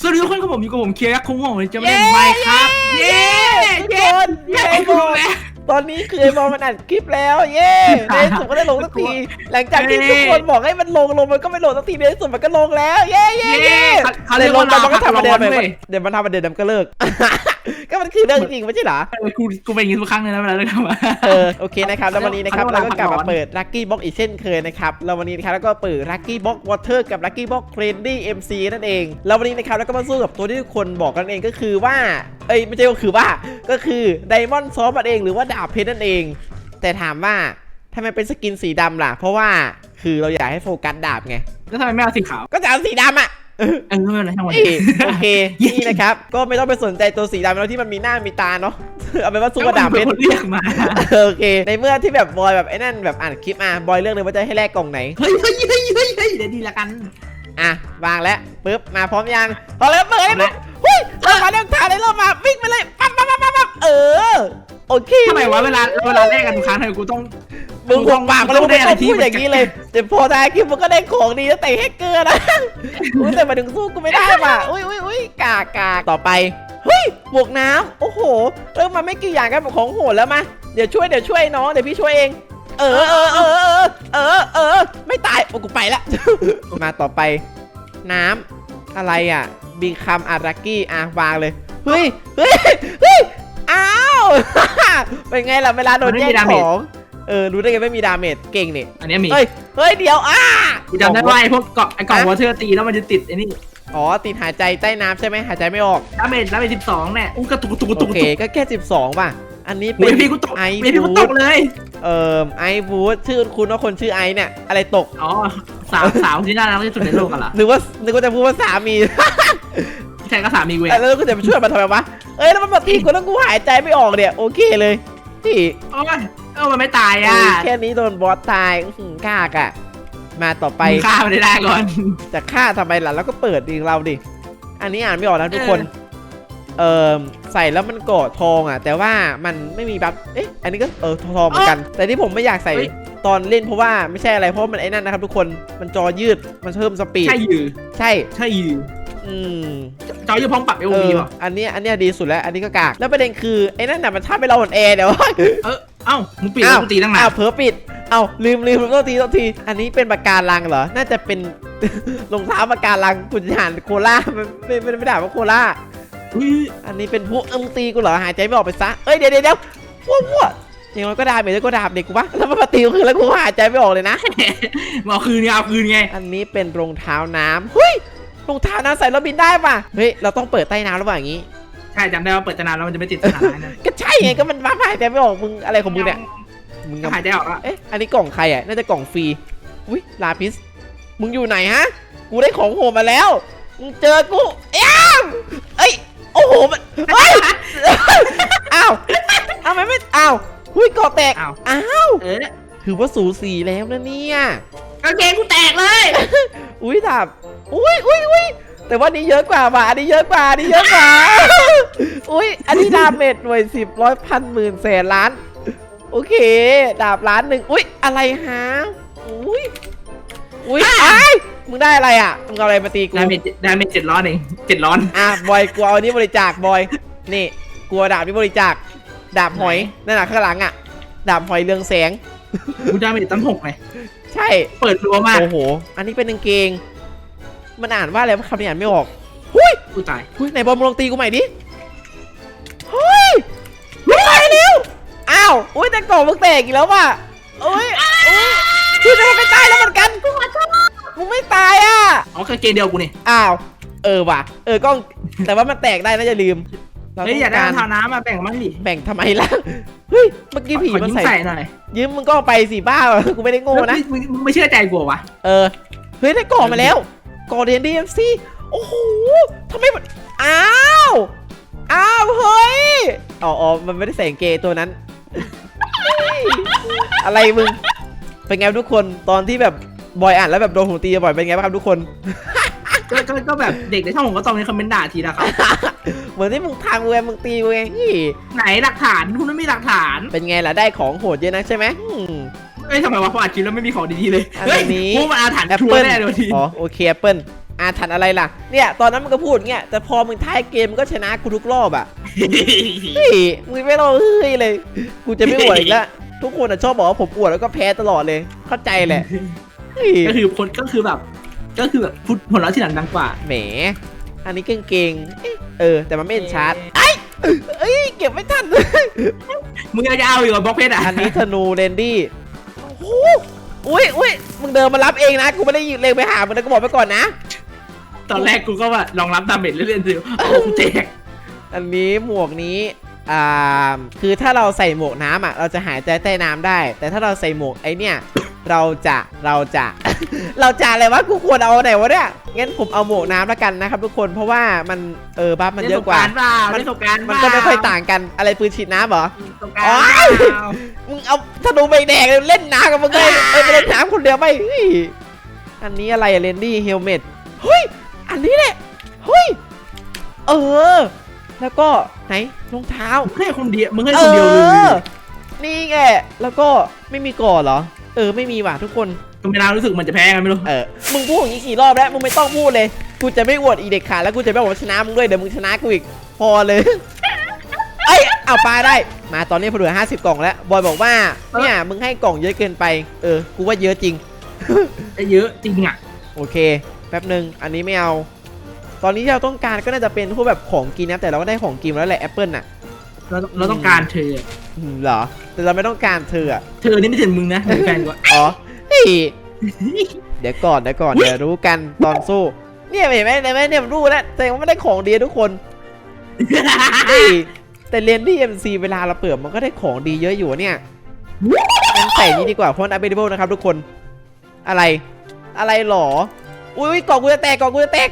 สวัสดีทุกคนครับผมอยู่กับผมเคียร์ยักษ์คุ้งของจะไม่เย้ไม่ครับเย้ทุกเย้คนเย้เย้คุณรู้แล้วตอนนี้คือไอ้บอลมันอัดคลิปแล้ว เย้ในที่สุดก็ได้ลงสักที หลังจากที่ทุกคนบอกให้มันลงลงมันก็ไม่ลงสักทีในที่สุดมันก็ลงแล้ว เย้เย้เย้เย้เขาเรียกลว่างไปมันก็ทำประเด็นไปเว้ยเดี๋ยวมันทำประเด็นมันก็เลิกก็มันคือเรื่องจริงไม่ใช่เหรอ เออกูกูเป็นอย่างนี้ทุกครั้งเลยนะเวลาเล่นมาเออโอเคนะครับแล้ววันนี้นะครับเขาเรีเรายกก็ว่ากลับมาร้อนเปิด Lucky Box อีกเช่นเคยนะครับแล้ววันนี้นะครับแล้วก็เปิด Lucky Box Water กับ Lucky Box Trendy MC นั่นเองแล้ววันนี้นะครับแล้วก็มาสู้กับตัวที่ทุกคนบอกกันเองก็คือว่า เอ้ยไม่ใช่ก็คือว่าก็คือไดมอนด์ซอฟมันเองหรือว่าดาบเพชรนั่นเอง แต่ถามว่าทำไมเป็นสกินสีดำล่ะ เพราะว่าคือเราอยากให้โฟกัสดาบไงแล้วทำไมไม่เอาสีขาวก็จะเอาสีดำอะ เออไม่เป็นไรทั้งหมดเอ้ยโอเค นี่นะครับ ก็ไม่ต้องไปสนใจตัวสีดำแล้วที่มันมีหน้ามีตาเนาะ เอาเป็นว่าสู้กับดาบเพชรคนเรียกมา โอเค ในเมื่อที่แบบบอยแบบไอ้นั่นแบบอ่านคลิปอะบอยเลือกเลยว่าจะให้แลกกล่องไหน เฮ้ยเฮ้ยเฮ้ยเฮ้ยเฮ้ยเดี๋ยวดีละกัน อะ วางแล้วปึ๊บ มาพร้อมยังพร้อมแล้วเปิดเลยปุ๊บเฮ้ยเริ่มมาเริ่มทานเลยเริ่มมาวิ่งไปเลยปั๊บปั๊บปั๊บปั๊บปั๊บเออ โอเคทำไมวะเวลาเวลาแรกกันทุกครั้งทำไมกูต้อง มึงหวงปากก็เลยมึงได้ไม่อะไรต้องที่พูดอย่างนี้เลยแต่พอทายคลิปมันก็ได้ของดีตั้งแต่แฮกเกอร์นะอุ้ยแต่มาถึงสู้กูไม่ได้ว่ะอุ้ยอุ้ยอุ้ยกากกากต่อไปเฮ้ยบวกน้ำโอ้โหเริ่มมาไม่กี่อย่างกันของโหดแล้วมาเดี๋ยวช่วยเดี๋ยวช่วยน้องเดี๋ยวพี่ช่วยเอง เออเออเออเออเออเออไม่ตายโอ้กูไปละมาต่อไป น้ำอะไรอะบีคัมอารักกี้อะวางเลยเฮ้ยเฮ้ยเฮ้ยอ้าวเป็นไงล่ะเวลาโดนแย่งของ เออรู้ได้ไงไม่มีดาเมจเก่งนี่อันเนี้ยมีเฮ้ยเฮ้ยเดี๋ยวอ้ากูจำได้ว่าไอ้พวกเกาะไอ้กล่องวอเตอร์ตีแล้วมันจะติดไอ้นี่อ๋อติดหายใจใต้น้ำใช่ไหมหายใจไม่ออกดาเมจดาเมจสิบสองเนี่ยอุ้งกระตุกกระตุกกระตุโอกกระเคตุกก็แค่12ป่ะอันนี้เฮ้เป็ยนพี่กูตกไอเฮ้ยพี่กูวูตดกเลยเอ่อไอวูดชื่อคุณว่าคนชื่อไอเนี่ย อะไรตกอ๋อสาวสาวที่น่ารักที่สุดในโลกอะล่ะหรือว่านึกว่าจะพูดว่าสามีใช่ก็สามีเว้ยแล้วกูจะไปช่วยมันทำไมวะเอ้ยแล้วมันมาตีกูแล้วกูหายใจไม่ออกเนี่ยโอเคเลยพี่โอ้ย เออมันไม่ตายเออะอแค่นี้โดนบอสตายอื้อหือกากอะมาต่อไป มึงฆ่ามันได้ได้ก่อน จะฆ่าทำไมล่ะแล้วก็เปิดดิเราดิ อันนี้อ่านไม่ออกนะทุกคน เออใส่แล้วมันโกดทองอะ แต่ว่ามันไม่มีบัฟเอ๊ะอันนี้ก็เออทองเหมือนกัน แต่ที่ผมไม่อยากใส่ตอนเล่นเพราะว่าไม่ใช่อะไรเพราะมันไอ้นั่นนะครับทุกคนมันจอยืดมันเพิ่มสปีดใช่ยือใช่ ใช่ยือ อืมจอยือพร้อมปรับเอเอวีอป่ะอันเนี้ยอันเนี้ยดีสุดแล้ว อันนี้ก็กาก แล้วประเด็นคือไอ้นั่นน่ะมันทำให้เราอ่อนแอเดี๋ยวเออเอ้ามึงปิดแล้วกูตีตั้งนาอ้านวเผลอปิดเอ้าลืมลืมลืมต้องทีต้องที อันนี้เป็นปากการังเหรอ น่าจะเป็นรองเท้าปากการังคุณจะหันโคล่ามันไม่ไม่ไม่ได้ว่าโคล่าอุ้ยอันนี้เป็นพวกเอิมตีกูเหรอหายใจไม่ออกไปซะเอ้ยเดี๋ยวเดี๋ยวเดี๋ยวพวกพวกอย่างน้อยก็ดาบเมจก็ดาบเด็กกูปะแล้วมันมาตีกูคือแล้วกูหายใจไม่ออกเลยนะมาเอาคืนไงเอาคืนไง อันนี้เป็นรองเท้าน้ำเฮ้ย รองเท้าน้ำใส่แล้วบินได้ป่ะเฮ้ยเราต้องเปิดใต้น้ำระหว่างนี้ ใช่จำได้ว่าเปิดจะนานแล้วมันจะไม่ติดสถานะนะก็ใช่ไงก็มันมาหายใจไม่ออกมึงอะไรของมึงเนี่ยมึงก็กับหายใจออกอะเอ๊ะอันนี้กล่องใครอะน่าจะกล่องฟรีอุ้ยลาพิสมึงอยู่ไหนฮะ กูได้ของโหดมาแล้วมึงเจอกูเอ้าวเอ้ยโอ้โหมันเฮ้ยอ้าวอ้าวมันไม่อ้าวหุ้ยกอแตกอ้าวอ้าวเออถือว่าสูสีแล้วนะเนี่ยกางเกงกูแตกเลย อุ้ยดาบ อุ้ยอุ้ยอุ้ยแต่ว่านี้เยอะกว่าว่ะอันนี้เยอะกว่าอันนี้เยอะกว่า อุ้ยอันนี้ดาเมจหน่วยสิบร้อยพันหมื่นแสนล้าน โอเค ดาบล้านหนึ่งอุ้ยอะไรฮะอุ้ยอุ้ยไอ้ายมึงได้อะไรอะมึงเอาอะไรมาตีกูดาเมจดาเมจเจ็ดร้อนเองเจ็ดร้อนอะบอยกูเอาอันนี้บริจาคบอย นี่กลัวดาบนี้บริจาค ดาบหอยนั่นน่ะข้างหลังอะ ดาบหอยเรืองแสงกูดาเมจตั้งหกไงใช่ เปิดรัวมากโอ้โห อันนี้เป็นกางเกง มันอ่านว่าอะไรวะคำนี้อ่านไม่ออกหุ้ยกูตายหุ้ยไหนบอลมึงลองตีกูใหม่ดิเฮ้ยไม่ตายเร็วอ้าวอุ้ยแต่กล่องมึงแตกอีกแล้วว่ะอุ้ยอุ้ยพี่จะไม่ตายแล้วเหมือนกันมึงไม่ตายอะอ๋อกางเกงเดียวกูนี่อ้าวเออว่ะ เออกล้องแต่ว่ามันแตกได้นะอย่าลืมรเฮ้ยอยากได้ต้รองงเท้าน้ำมาแบ่งบ้างดิแบ่งทำไมล่ะเฮ้ยเมื่อกี้ผีขอมันยิ้มใส่ใส่หน่อยยืมมึงก็เอาไปสิบ้ากูไม่ได้โง่นะมึงมึงไม่เชื่อใจกูเหรอวะเออเฮ้ยได้ก่อมาแล้ว ก่อเรียนดีเอ็มซีโอ้โหทำไมมันอ้าวอ้าวเฮ้ยอ๋ออ๋อมันไม่ได้ใส่กางเกงตัวนั้นเฮ้ยอะไรมึง เป็นไงทุกคนตอนที่แบบบอยอ่านแล้วแบบโดนหูตีบ่อยเป็นไงบ้างครับทุกคนก็ก็ก็แบบเด็กในช่องผมก็ต้องมีคอมเมนต์ด่าทีนะครับ เหมือนที่มึงทางกูไงมึงตีกูไงอี้ไหนหลักฐานคุณไม่มีหลักฐาน เป็นไงล่ะได้ของโหดเยอะนะใช่ไหม อืมเอ้ยทำไมวะพออัดคลิปแล้วไม่มีของดีๆเลย อันเฮ้ยนี้ พวกมันอาถรรพ์แอปชัวเปิลร์แน่เลยทีอ๋อโอเคแอปเปิลอาถรรพ์อะไรล่ะ เนี่ยตอนนั้นมึงก็พูดเงี้ยแต่พอมึงท้ายเกมมึงก็ชนะกูทุกรอบอะ เฮ้ยมึงไม่ต้องเฮ้ยเลย กูจะไม่อวดอีกแล้ว ทุกคนอะชอบบอกว่าผมอวดแล้วก็แพ้ตลอดเลย เข้าใจแหละเฮ้ยก็คือคนก็คือแบบ ก็คือแบบพูดผลลัพธ์ที่หลังดังกว่า แหม อันนี้เก่งๆเอ๊ะเออ แต่มันไม่เห็นชาร์จไอ้ยเอ้ย เก็บไม่ทัน มึงยังจะเอาอยู่กับบล็อกเพชรอะอันนี้ธนูเรนดี้โอ้โห อุ้ยอุ้ยมึงเดินมารับเองนะ กูไม่ได้ยิงเลงไปหามึงนะกูบอกไปก่อนนะ ตอนแรกกูก็ว่าลองรับดาเมจเล่นๆดูโอ้โหกูแจกอันนี้หมวกนี้ อ่า คือถ้าเราใส่หมวกน้ำอะ เราจะหายใจใต้น้ำได้ แต่ถ้าเราใส่หมวกไอเนี่ย เราจะเราจะ เราจะอะไรวะกูควรเอาไหนวะเนี่ยงั้นผมเอาหมวกน้ำแล้วกันนะครับทุกคนเพราะว่ามันเออบัฟมันเยอะกว่าเล่นสงรเปล่ามันเล่นสงกรารมันก็ไม่ค่อยต่างกันอะไรปืนฉีดน้ำเหรอสงกรารอ๋อมึงเอาธนูใบแดงเล่นน้ำกับมึงเลยเออไปเล่นน้ำคนเดียวไม่เฮ้ยอันนี้อะไรอะเรนดี้เฮลเมตเฮ้ยอันนี้แหละเฮ้ยเออ แล้วก็ไหนรองเท้ามึงให้คนเดียวมึงให้เอคนเดียวเลยอนี่ไงแล้วก็ไม่มีก่อนเหรอ เออไม่มีว่ะทุกคนก็ไม่น่ารู้สึกมันจะแพ้กันไม่รู้ เออมึงพูดอย่างนี้กี่รอบแล้วมึงไม่ต้องพูดเลยกูจะไม่อวดอีเด็กขาดแล้วกูจะไม่บอกว่าชนะมึงด้วยเดี๋ยวมึงชนะกูอีกพอเลยเอ้ยเอาปลาได้ มาตอนนี้พอเหลือห้าสิบกล่องแล้วบอยบอกว่าเนี่ยมึงให้กล่องเยอะเกินไปเออกูว่าเยอะจริงได้เยอะจริงอะ โอเคแป๊บหนึ่งอันนี้ไม่เอา ตอนนี้ที่เราต้องการก็น่าจะเป็นพวกแบบของกินนะแต่เราก็ได้ของกินมาแล้วแหละแอปเปิลน่ะ เราเราต้องการเธอ อืมเหรอ แต่เราไม่ต้องการเธออะเธอนี่ไม่ถึงมึงนะมึงแฟนกูอะ อ๋อเฮ้ยเดี๋ยวก่อนเดี๋ยวก่อนเดี๋ยวรู้กันตอนสู้ เนี่ยเห็นไหมเห็นไหมเนี่ยมันรู้แล้วแต่ว่าไม่ได้ของดีทุกคนเฮ้ยแต่เรียนที่ MC เวลาเราเปิดมันก็ได้ของดีเยอะอยู่เนี่ยงั้นใส่นี้ดีกว่าเพราะมัน available นะครับทุกคน อะไร อะไรหรอ อุ้ยอุ๊ยกล่องกูจะแตกกล่องกูจะแตก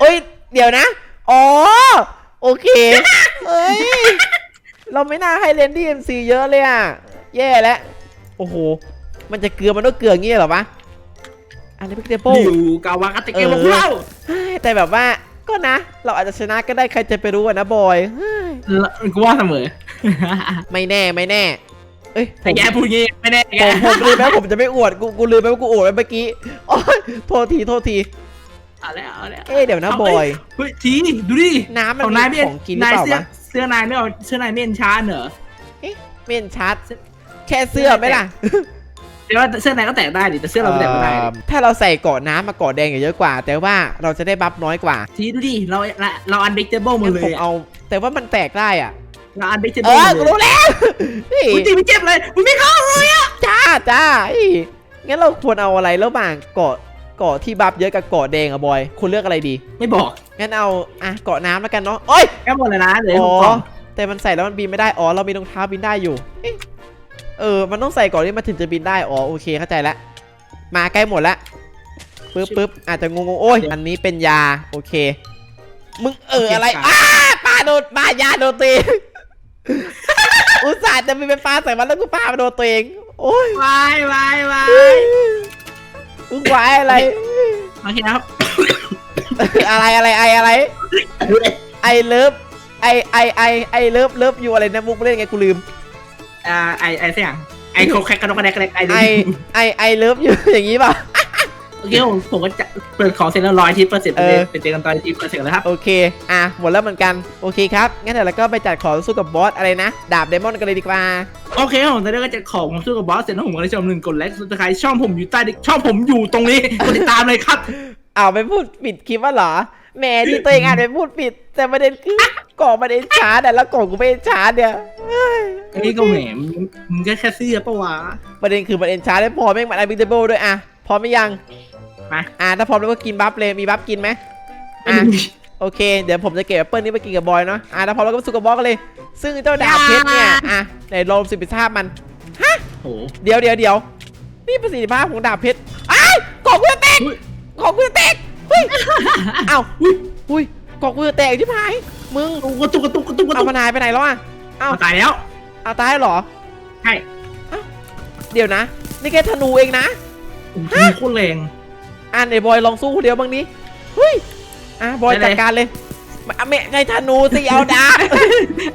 เอ้ย เดี๋ยวนะ อ๋อ โอเค เอ้ย เราไม่น่าให้เลนดี้ MC เยอะเลยอะ แย่แล้ว โอ้โห มันจะเกลือมันต้องเกลืออย่างงี้เหรอวะอันนี้เป็นเดโป้ดิวกาวากาเตะเกมของเราแต่แบบว่าก็นะ เราอาจจะชนะก็ได้ใครจะไปรู้อะนะบอยเฮ้ยกูว่าเสมอ ไม่แน่ไม่แน่ เอ้ยผแต่มแกพูดงี้ไม่แน่แกผมผมลืมแล้วผมจะไม่อวด กูกูลืมไปว่ากูอวดไปเมื่อกี้โอ้ยโทษทีโทษที เอาแล้วเอาแล้วเอ๊ะเดี๋ยวนะบอย เฮ้ยทีดูดิน้ำมันของมีนายไม่ของกินหรือนายเปล่าเสื้อวะเสื้อนายไม่เอาเสื้อนายไม่เอ็นชาร์เหรอเมนชัด แค่เสื้อไหมล่ะแต่ว่าเสื้อนายก็แตกได้ดิแต่เสื้อเราไม่แตกไม่ได้ดิ เอ่อถ้าเราใส่เกาะน้ำมาเกาะแดงเยอะกว่า แต่ว่าเราจะได้บัฟน้อยกว่าทีดูดิเราเราอันเบกเจเบิลหมดงั้นเลผมยอะเอา แต่ว่ามันแตกได้อะ เราอันเบกเจเอเบิลอหมกูดเลยรู้แล้วเฮ้ยมึงตีไม่เจ็บเลยมึงไม่เข้าเลยอะจ้าจ้าเฮ้ยงั้นเราควรเอาอะไรระหว่างเกาะ เกาะที่บัฟเยอะกับเกาะแดงอะบอย คุณเลือกอะไรดี ไม่บอกงั้นเอาอะเกาะน้ำแล้วกันเนาะโอ้ยแค่หมดเลยนะเหลยอ๋หอกกล่องแต่มันใส่แล้วมันบินไม่ได้อ๋อเรามีรองเท้าบินได้อยู่เอ๊ะเออ มันต้องใส่ก่อนที่มันถึงจะบินได้อ๋อโอเคเข้าใจแล้วมาใกล้หมดแล้วปึ๊บปึ๊บอาจจะงงๆโอ้ยอันนี้เป็นยาโอเค มึงเอออะไรอ้าปลาโดนปลายาโดนตัวเองอุตส่าห์จะมีเป็นปลาใส่มันแล้วกูปลามาโดนตัวเองโอ้ยวายวาย วายมึงไหวายอะไร โอเคนะครับ อะไรอะไรไออะไร ไอเลิฟไอไอไอไอเลิฟเลิฟอยู่อะไรนะมุกเล่นไงกูลืม อ่าไอไอเสียงไอโคแคกกระดกกระแดกกระแดกไอไอไอไอเลิฟอยู่อย่างนี้ป่ะ โอเคผมผมก็จะเปิดของเสร็จแล้วร้อยทิปเปอร์เซ็นต์เออเป็นเจอกันตอนทิปเปอร์เซ็นต์แล้วครับโอเค อะ หมดแล้วเหมือนกัน โอเคครับ งั้นเดี๋ยวเราก็ไปจัดของสู้กับบอสอะไรนะ ดาบเดมอนกันเลยดีกว่า โอเคครับผมตอนนี้ก็จะของผมสู้กับบอสเสร็จแล้วผมก็เลยชมหนึ่งกดไลค์สุดท้ายช่องผมอยู่ใต้ดิช่องผมอยู่ตรงนี้กดติดตามเลยครับเอาไปพูดปิดคลิปว่าเหรอแหมที่ตัวเองอ่านไปพูดปิด แต่ประเด็นคือกล่องประเด็นช้าแต่แล้วกล่องกูไม่ได้ช้าเนี่ยเฮ้ยอันนี้ก็แหมมึงมึงก็แค่เสื้อปะวะประเด็นคือประเด็นช้าได้พอแม่งมัน unbeatable ด้วยอะพร้อมไหมยัง มาอะถ้าพร้อมแล้วก็กินบัฟเลยมีบัฟกินไหมอะโอเค เดี๋ยวผมจะเก็บแอปเปิลนี้ไปกินกับบอยเนาะอะถ้าพร้อมแล้วก็ไปสู้กับบอสกันเลย ซึ่งเจ้าดาบเพชรเนี่ยอะไหนลองประสิทธิภาพมันโหเดี๋ยวเดี๋ยวเดี๋ยวนี่ประสิทธิภาพของดาบเพชรอ้ายกล่องกูจะแตกอุ๊ยกล่องกูจะแตกเฮ้ยเอ้าอุ้ยกล่องกูจะแตกที่พายมึงกระตุกกระตุกกระตุกกระเอาตุกมานายไปไหนแล้วอะเอ้าเอาตายแล้วเอาตายเหรอใช่เดี๋ยวนะ นี่แค่ธนูเองนะโอ้โหโคตรแรง อ่านไอ้บอยลองสู้คนเดียวบ้างนี้เฮ้ยอะบอยได้เลยจัดการเลยมาไม่ใช่ธนูสิเอาดาบ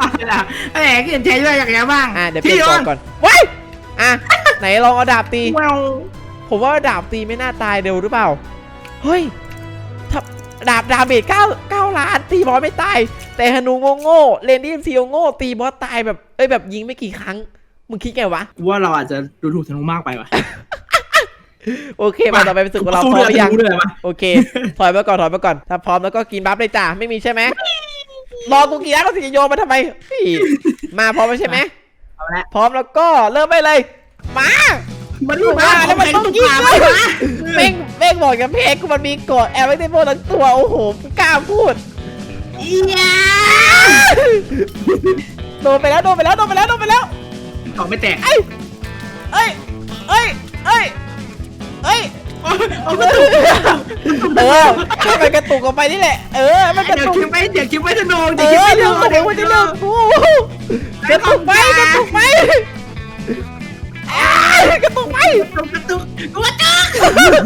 อะไรล่ะแหมก็เห็นใช้ด้วยอย่างเงี้ยบ้างอะเดี๋ยวเปลี่ยนพี่กล่องก่อนว้ายอะไหนลองเอาดาบตีแววผมว่าดาบตีไม่น่าตายเร็วหรือเปล่า เฮ้ยถ้าดาบดาเมจเก้าเก้าล้านตีบอสไม่ตาย แต่ฮนูโง่โง่ๆเลนดี้ซีโง่ๆตีบอสตายแบบเอ้ยแบบยิงไม่กี่ครั้ง มึงคิดไงวะกูว่าเราอาจจะดูถูกธนูมากไปว่ะ โอเคมาต่อไปเป็นศึกของเราสู้พร้อมหรือยังธนูเลยมาโอเค ถอยมาก่อนถอยมาก่อน ถ้าพร้อมแล้วก็กินบัฟเลยจ้าไม่มีใช่ไหมรอกูกินแล้วก็สิจะโยนมาทำไมเฮ้ยมาพร้อมแล้วใช่ไหมเอาละพร้อมแล้วก็เริ่มไปเลย มามันดูมามาแล้วมันต้องยิงไปด้วยวะเม่งเม่งบอกกับเพกกูมันมีกดแอร์ไว้ในโบทั้งตัวโอ้โหกูกล้าพูดอียาโดนไปแล้วโดนไปแล้วโดนไปแล้วโดนไปแล้วของไม่แตกเอ้ยเอ้ยเอ้ยเอ้ย เอ้ยเอากระตุกเออให้มันกระตุกออกไปนี่แหละ เออ มันกระเดี๋ยวตุกคิดไปเดี๋ยวคิดไปธนูเอเดี๋ยวคิดอไปธเรื่นูองของมึงมันจะเรื่องกูกระตุกไปกระตุกไปอ้ายกระตุกไปกระตุกกระตุกกระตุก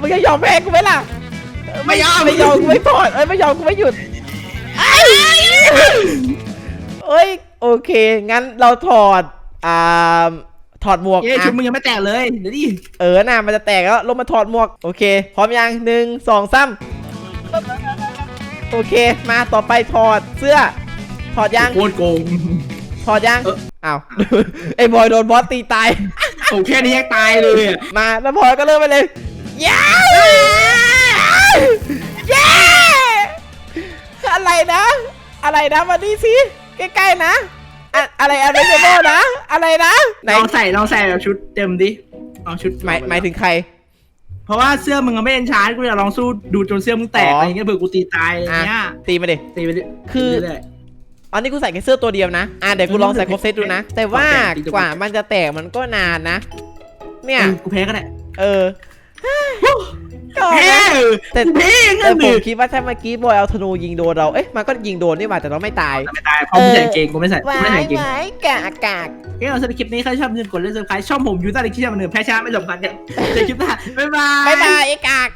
มึงจะยอมแพ้กูไหมล่ะ ไม่ยอมไม่ยอมกูไม่ถอดเอ้ยไม่ยอมกูไม่หยุดเอ้ยเอ้ยโอเค งั้นเราถอดอ่า ถอดหมวกเย้อะชุดมึงยังไม่แตกเลยเดี๋ยวดิเออน่ะมันจะแตกแล้วลงมาถอดหมวกโอเค พร้อมยังหนึ่งสองสามโอเค มาต่อไปถอดเสื้อ ถอดยังโคตรโกงถอดยังเอออ้าวไอ้บอยโดนบอสตีตายโอ้แค่นี้ยังตายเลยอะมาแล้วบอยก็เริ่มไปเลยย้าเย้อะไรนะ อะไรนะมานี่สิใกล้ๆนะ อะอะไรอะไรเซโบนะ อะไรนะไหนลองใส่ลองใส่แบบชุดเต็มดิเอาชุดหมายหมายถึงใคร เพราะว่าเสื้อมึงอะไม่เอ็นชาร์จกูอยากลองสู้ดูจนเสื้อมึงแตกอ๋อออะไรเงี้ยเผื่อกูตีตายอะไรอะเงี้ยตีมาดิตีไปเรื่ยคือเรื่อยอันนี้กูใส่แค่เสื้อตัวเดียวนะอะเดี๋ยวกูลองใส่ครบเซตดูนะ แต่ว่าโอเคกว่ามันจะแตกมันก็นานนะ เนี่ยเออกูแพ้ก็ได้เออ ก็แพ้นะแต่กูแพ้เงิแต่นผดิมคิดว่าถ้าเมื่อกี้บอยเอาธนูยิงโดนเรา เอ๊ะมันก็ยิงโดนนี่หว่าแต่เราไม่ตาย ไม่ตายเพราะกูใส่กางเกงกูไม่ใส่กูไม่ใส่กางเกงกะอากาศโอเคเราสำหรับคลิปนี้ใครชอบอย่าลืมกดไลค์ซับสไครต์ช่องผมยูต้าในคลิปเหมือนเดิมแพ้ชนะไม่หลบกันเนี่ยเจอคลิปหน้าบ๊ายบาย บ๊ายบายไอ้กาก